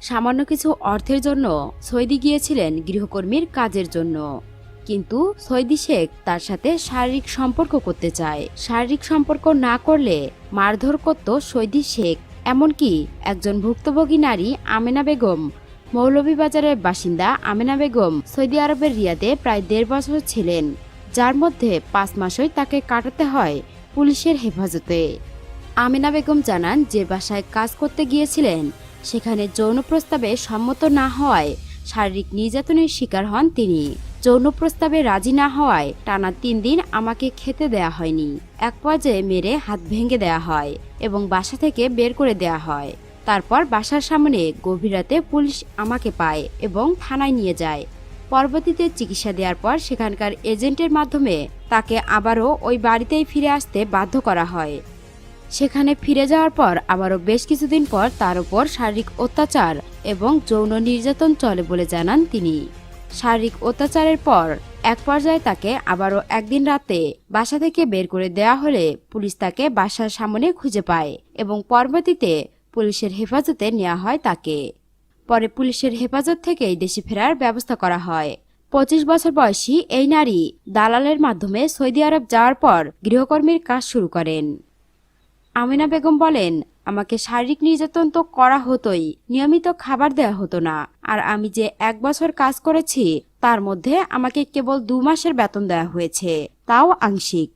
সামান্য কিছু অর্থের জন্য সৈদি গিয়েছিলেন গৃহকর্মীর কাজের জন্য। কিন্তু সৈদি শেখ তার সাথে শারীরিক সম্পর্ক করতে চায়। শারীরিক সম্পর্ক না করলে মারধর করত সৈদি শেখ। এমনকি একজন ভুক্তভোগী নারী আমেনা বেগম, মৌলভীবাজারের বাসিন্দা আমেনা বেগম সৌদি আরবের রিয়াদে প্রায় দেড় বছর ছিলেন। যার মধ্যে পাঁচ মাসই তাকে কাটাতে হয় পুলিশের হেফাজতে। আমেনা বেগম জানান যে বাসায় কাজ করতে গিয়েছিলেন সেখানে যৌন প্রস্তাবে সম্মত না হওয়ায় শারীরিক নির্যাতনের শিকার হন তিনি। যৌন প্রস্তাবে রাজি না হওয়ায় টানা তিন দিন আমাকে খেতে দেয়া হয়নি। এক পর্যায়ে মেরে হাত ভেঙে দেয়া হয় এবং বাসা থেকে বের করে দেয়া হয়। তারপর বাসার সামনে গভীর রাতে পুলিশ আমাকে পায় এবং থানায় নিয়ে যায়। পরবর্তীতে চিকিৎসা দেওয়ার পর সেখানকার এজেন্টের মাধ্যমে তাকে আবারও ওই বাড়িতেই ফিরে আসতে বাধ্য করা হয়। সেখানে ফিরে যাওয়ার পর আবারও বেশ কিছুদিন পর তার উপর শারীরিক অত্যাচার এবং যৌন নির্যাতন চলে বলে জানান তিনি। শারীরিক অত্যাচারের পর এক পর্যায়ে তাকে আবারও একদিন রাতে বাসা থেকে বের করে দেওয়া হলে পুলিশ তাকে বাসার সামনে খুঁজে পায় এবং পরবর্তীতে পুলিশের হেফাজতে নেওয়া হয় তাকে। পরে পুলিশের হেফাজত থেকেই দেশে ফেরার ব্যবস্থা করা হয়। পঁচিশ বছর বয়সী এই নারী দালালের মাধ্যমে সৌদি আরব যাওয়ার পর গৃহকর্মীর কাজ শুরু করেন। আমিনা বেগম বলেন, আমাকে শারীরিক নির্যাতন তো করা হতোই, নিয়মিত খাবার দেওয়া হতো না। আর আমি যে এক বছর কাজ করেছি, তার মধ্যে আমাকে কেবল দু মাসের বেতন দেওয়া হয়েছে। তাও আংশিক।